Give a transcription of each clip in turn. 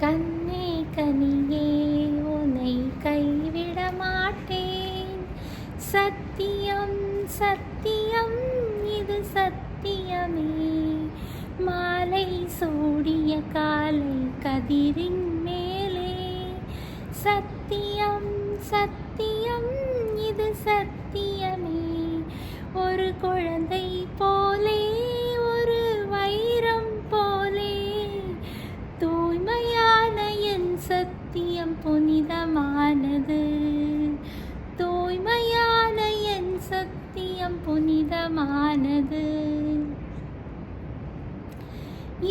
கண்ணே கனியே உனை கைவிட மாட்டேன். சத்தியம் சத்தியம் இது சத்தியமே. மாலை சூடிய காலை கதிரின் மேலே. சத்தியம் சத்தியம் இது சத்தியமே. ஒரு குழந்தை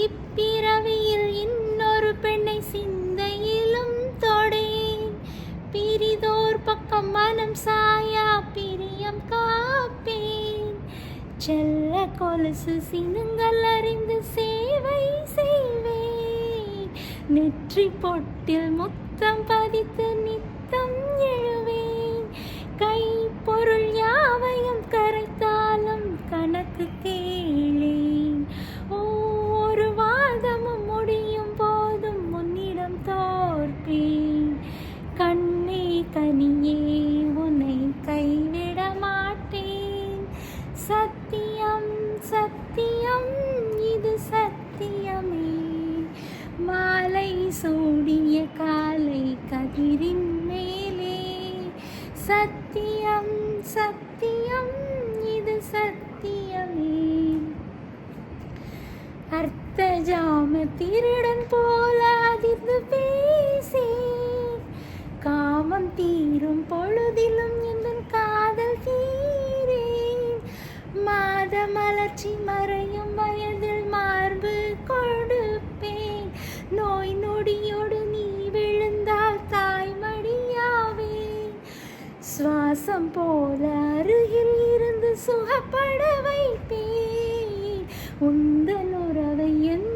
இப்பிறவியில் இன்னொரு பெண்ணை சிந்தையிலும் தொடேன் பிரிதோர் பக்கம் மனம் சாயா பிரியம் காப்பேன். செல்ல கொலுசு சினுங்கள் அறிந்து சேவை செய்வேன். நெற்றி பொட்டில் முத்தம் பதித்து நித்தம் எழுவேன். கை பொருள் யாவையும் கரைத்தாலும் கணக்கு கேள் சத்தியம் சத்தியம் இது சத்தியமே. மாலை சூடிய காலை கதிரின் மேலே. சத்தியம் சத்தியம் இது சத்தியமே. அர்த்த ஜாம திருடன் போலாதிர்ந்து பேசி. காமம் தீரும் பொழுதிலும் வளர்ச்சி மறையும் வயதில் மார்பு கொடுப்பேன். நோய் நொடியோடு நீ விழுந்தால் தாய் தாய்மடியாவேன் சுவாசம் போல அருகில் இருந்து சுகப்பட வைப்பேன். உந்தன் உறவை என்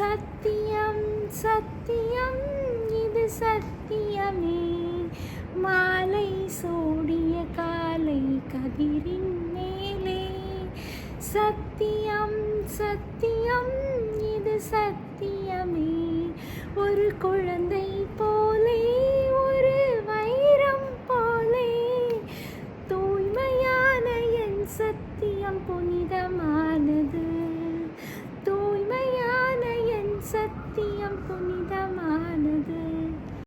சத்தியம் சத்தியம் இது சத்தியமே. மாலை சூடிய காலை கதிரின் மேலே. சத்தியம் சத்தியம் இது சத்தியமே. ஒரு குழந்தை தூய்மையான என் சத்தியம் புனிதமானது